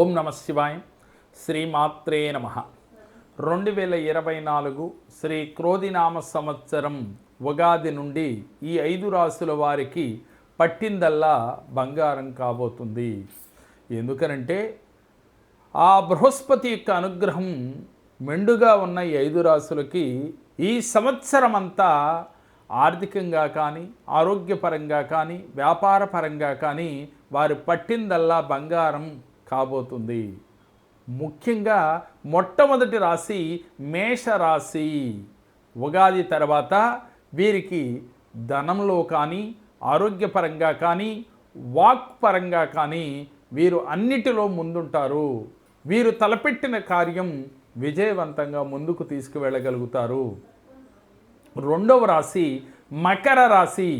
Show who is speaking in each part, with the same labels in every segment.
Speaker 1: ఓం నమ శివాయ శ్రీమాత్రే నమ. రెండు వేల ఇరవై నాలుగు శ్రీ క్రోధినామ సంవత్సరం ఉగాది నుండి ఈ ఐదు రాసుల వారికి పట్టిందల్లా బంగారం కాబోతుంది. ఎందుకనంటే ఆ బృహస్పతి యొక్క అనుగ్రహం మెండుగా ఉన్న ఈ ఐదు రాసులకి ఈ సంవత్సరం అంతా ఆర్థికంగా కానీ ఆరోగ్యపరంగా కానీ వ్యాపారపరంగా కానీ వారు పట్టిందల్లా బంగారం కాబోతుంది. ముఖ్యంగా మొట్టమొదటి రాశి మేషరాశి ఉగాది తర్వాత వీరికి ధనంలో కానీ ఆరోగ్యపరంగా కానీ వాక్ పరంగా కానీ వీరు అన్నిటిలో ముందుంటారు. వీరు తలపెట్టిన కార్యం విజయవంతంగా ముందుకు తీసుకువెళ్ళగలుగుతారు. రెండవ రాశి మకర రాశి.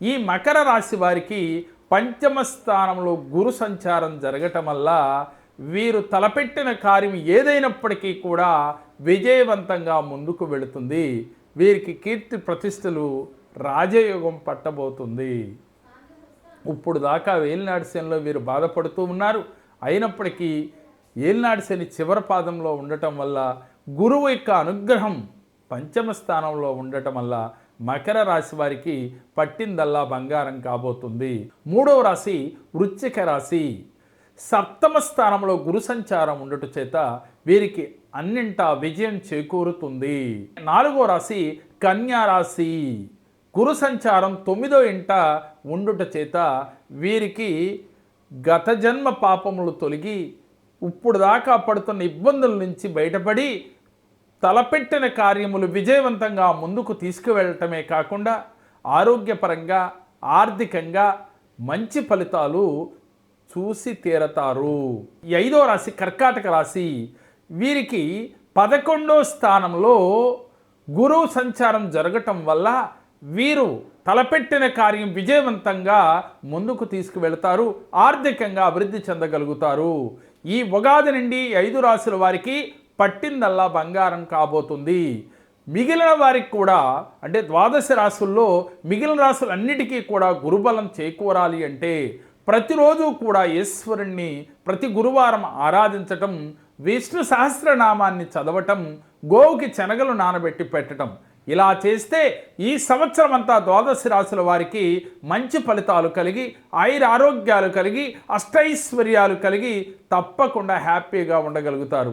Speaker 1: ఈ మకర రాశి వారికి పంచమ స్థానంలో గురు సంచారం జరగటం వల్ల వీరు తలపెట్టిన కార్యం ఏదైనప్పటికీ కూడా విజయవంతంగా ముందుకు వెళుతుంది. వీరికి కీర్తి ప్రతిష్టలు రాజయోగం పట్టబోతుంది. ఇప్పుడు దాకా వేలినాడు శనిలో వీరు బాధపడుతూ ఉన్నారు. అయినప్పటికీ ఏలినాడు శని చివరి పాదంలో ఉండటం వల్ల గురువు యొక్క అనుగ్రహం పంచమ స్థానంలో ఉండటం వల్ల మకర రాశి వారికి పట్టిందల్లా బంగారం కాబోతుంది. మూడవ రాశి వృశ్చిక రాశి. సప్తమ స్థానంలో గురు సంచారం ఉండట చేత వీరికి అన్నింటా విజయం చేకూరుతుంది. నాలుగో రాశి కన్యా రాశి. గురు సంచారం తొమ్మిదో ఇంట ఉండుట చేత వీరికి గత జన్మ పాపములు తొలగి ఇప్పుడు దాకా పడుతున్న ఇబ్బందుల నుంచి బయటపడి తలపెట్టిన కార్యములు విజయవంతంగా ముందుకు తీసుకువెళ్ళటమే కాకుండా ఆరోగ్యపరంగా ఆర్థికంగా మంచి ఫలితాలు చూసి తీరతారు. ఐదో రాశి కర్కాటక రాశి వీరికి పదకొండో స్థానంలో గురువు సంచారం జరగటం వల్ల వీరు తలపెట్టిన కార్యం విజయవంతంగా ముందుకు తీసుకువెళతారు ఆర్థికంగా అభివృద్ధి చెందగలుగుతారు. ఈ ఉగాది నుండి ఐదు రాశుల వారికి పట్టిందల్లా బంగారం కాబోతుంది. మిగిలిన వారికి కూడా అంటే ద్వాదశ రాసుల్లో మిగిలిన రాశులన్నిటికీ కూడా గురుబలం చేకూరాలి అంటే ప్రతిరోజు కూడా ఈశ్వరుణ్ణి ప్రతి గురువారం ఆరాధించటం విష్ణు సహస్రనామాన్ని చదవటం గోవుకి శనగలు నానబెట్టి పెట్టడం ఇలా చేస్తే ఈ సంవత్సరం అంతా ద్వాదశ రాశుల వారికి మంచి ఫలితాలు కలిగి ఆయుర ఆరోగ్యాలు కలిగి అష్టైశ్వర్యాలు కలిగి తప్పకుండా హ్యాపీగా ఉండగలుగుతారు.